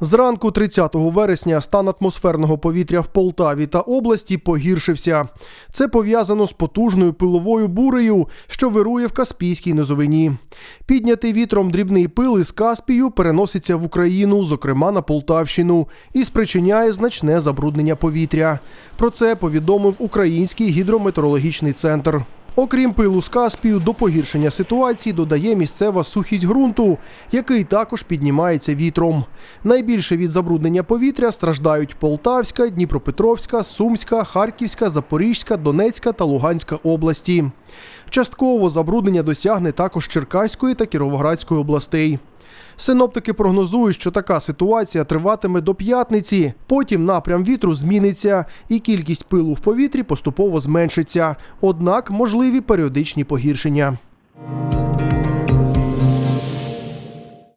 Зранку 30 вересня стан атмосферного повітря в Полтаві та області погіршився. Це пов'язано з потужною пиловою бурею, що вирує в Каспійській низовині. Піднятий вітром дрібний пил із Каспію переноситься в Україну, зокрема на Полтавщину, і спричиняє значне забруднення повітря. Про це повідомив Український гідрометеорологічний центр. Окрім пилу з Каспію, до погіршення ситуації додає місцева сухість ґрунту, який також піднімається вітром. Найбільше від забруднення повітря страждають Полтавська, Дніпропетровська, Сумська, Харківська, Запорізька, Донецька та Луганська області. Частково забруднення досягне також Черкаської та Кіровоградської областей. Синоптики прогнозують, що така ситуація триватиме до п'ятниці. Потім напрям вітру зміниться, і кількість пилу в повітрі поступово зменшиться. Однак можливі періодичні погіршення.